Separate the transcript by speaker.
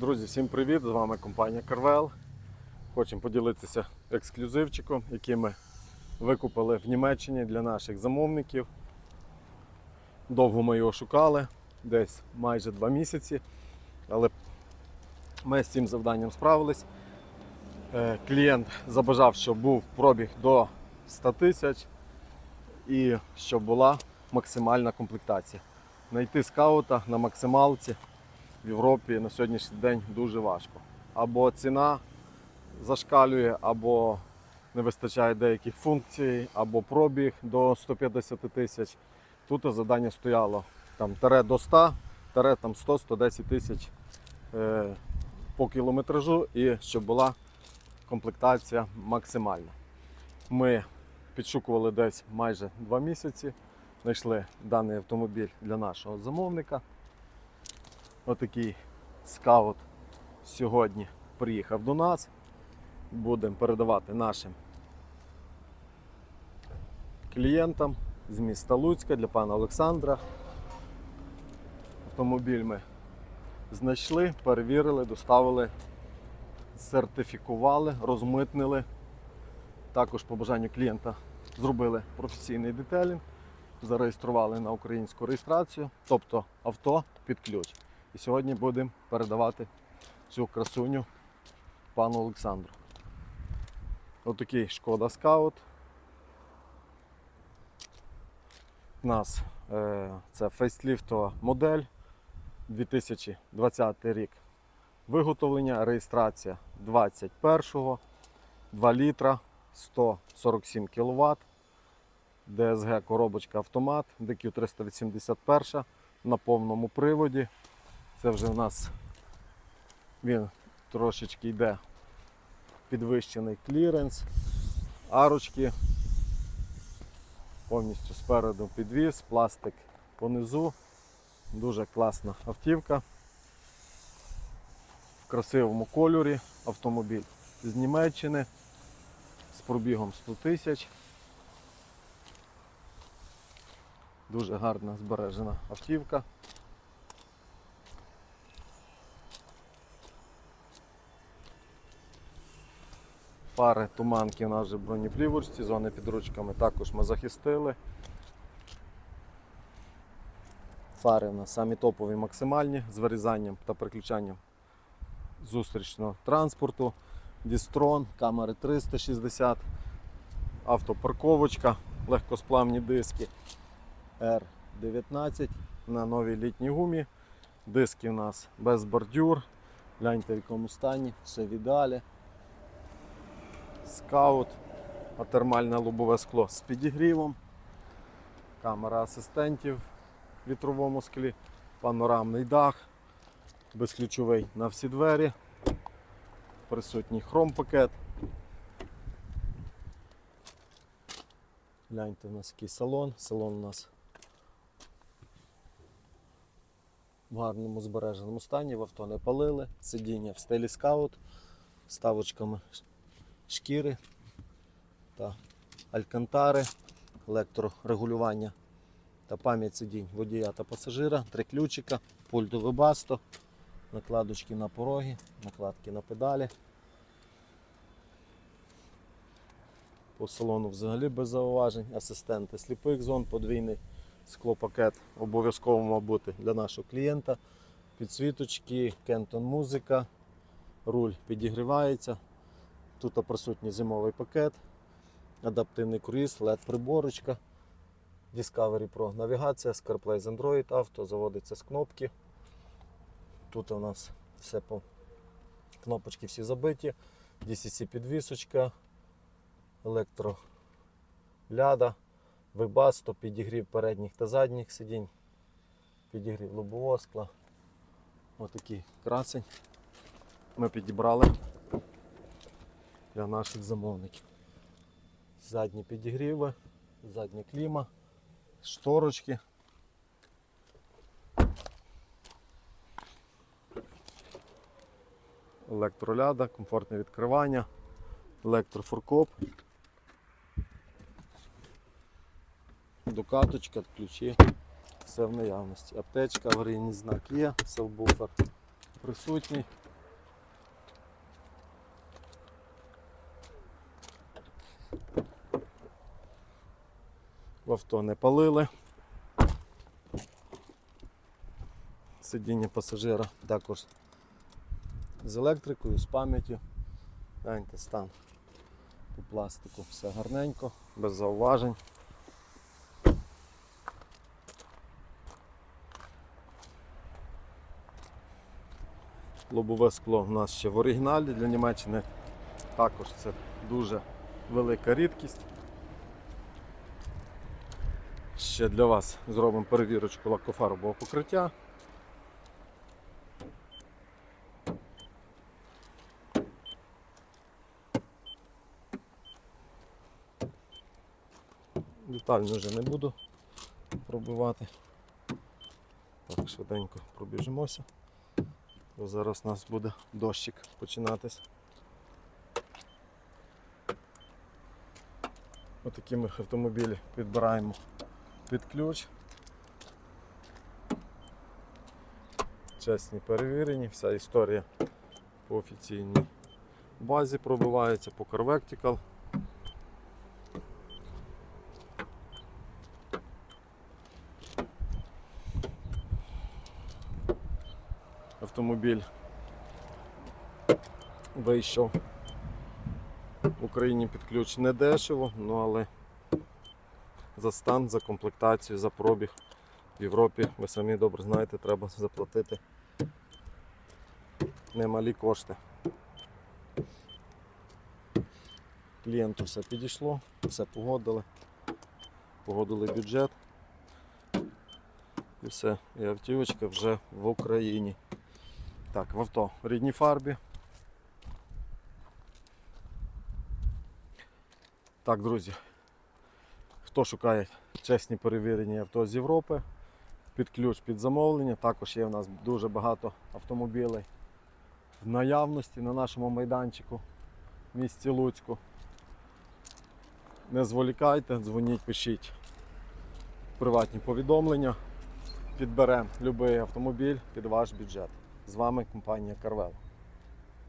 Speaker 1: Друзі, всім привіт! З вами компанія Carvel. Хочемо поділитися ексклюзивчиком, який ми викупили в Німеччині для наших замовників. Довго ми його шукали, десь майже два місяці, але ми з цим завданням справились. Е, Клієнт забажав, щоб був пробіг до 100 тисяч і щоб була максимальна комплектація. Знайти скаута на максималці в Європі на сьогоднішній день дуже важко. Або ціна зашкалює, або не вистачає деяких функцій, або пробіг до 150 тисяч. Тут завдання стояло там тере до 100, тере там 100-110 тисяч е, по кілометражу і щоб була комплектація максимальна. Ми підшукували десь майже 2 місяці, знайшли даний автомобіль для нашого замовника. Отакий скаут сьогодні приїхав до нас. Будемо передавати нашим клієнтам з міста Луцька для пана Олександра. Автомобіль ми знайшли, перевірили, доставили, сертифікували, розмитнили. Також по бажанню клієнта зробили професійний детелінг, зареєстрували на українську реєстрацію, тобто авто під ключ. Сьогодні будемо передавати цю красуню пану Олександру. Отакий шкода скаут. У нас е, це фейсліфтова модель 2020 рік. Виготовлення, реєстрація 21-го, 2 літра, 147 кВт, DSG коробочка автомат, DQ381 на повному приводі. Це вже в нас він трошечки йде підвищений кліренс, арочки, повністю спереду підвіз, пластик понизу. Дуже класна автівка. В красивому кольорі автомобіль з Німеччини з пробігом 100 тисяч. Дуже гарна збережена автівка. Фари туманки у нас вже бронеплівочці, зони під ручками також ми захистили. Фари у нас самі топові максимальні з вирізанням та переключанням зустрічного транспорту, Дістрон, камери 360, автопарковочка, легкосплавні диски R19 на новій літній гумі. Диски у нас без бордюр. Гляньте в якому стані, все в Скаут, атермальне лобове скло з підігрівом, камера асистентів в вітровому склі, панорамний дах, безключовий на всі двері, присутній хром-пакет. Гляньте, у нас який салон. Салон у нас в гарному збереженому стані, в авто не палили, сидіння в стилі скаут, ставочками шкіри та алькантари, електрорегулювання та пам'ять сидінь водія та пасажира, три ключика, пультове басто, накладочки на пороги, накладки на педалі. По салону взагалі без зауважень, асистенти сліпих зон, подвійний склопакет обов'язково мав бути для нашого клієнта. Підсвіточки, кентон музика, руль підігрівається. Тут присутній зимовий пакет, адаптивний круїз, LED приборочка, Discovery Pro навігація, CarPlay з Android Auto, заводиться з кнопки. Тут у нас все по кнопочки всі забиті, DCC підвісочка, електроляда, вибасто, підігрів передніх та задніх сидінь, підігрів лобового скла. Отакий красень ми підібрали для наших замовників. Задні підігріви, задня кліма, шторочки. Електроляда, комфортне відкривання, електрофуркоп, докаточка, ключі, все в наявності. Аптечка, аварійний знак є, селбуфер присутній. В авто не палили. Сидіння пасажира також з електрикою, з пам'яттю. Гляньте стан по пластику. Все гарненько, без зауважень. Лобове скло у нас ще в оригіналі для Німеччини. Також це дуже велика рідкість. Ще для вас зробимо перевірочку лакофарбового покриття. Детально вже не буду пробивати. Так, швиденько пробіжимося. Бо зараз у нас буде дощик починатись. Отакі ми автомобілі підбираємо під ключ. Чесні перевірені, вся історія по офіційній базі пробивається по CarVectical. Автомобіль вийшов в Україні під ключ не дешево, ну але за стан, за комплектацію, за пробіг в Європі, ви самі добре знаєте, треба заплатити немалі кошти. Клієнту все підійшло, все погодили, погодили бюджет. І все, і автівочка вже в Україні. Так, в авто в рідній фарбі. Так, друзі, хто шукає чесні перевірені авто з Європи, під ключ під замовлення. Також є у нас дуже багато автомобілей в наявності на нашому майданчику в місті Луцьку. Не зволікайте, дзвоніть, пишіть приватні повідомлення. Підберемо будь-який автомобіль під ваш бюджет. З вами компанія Carvel.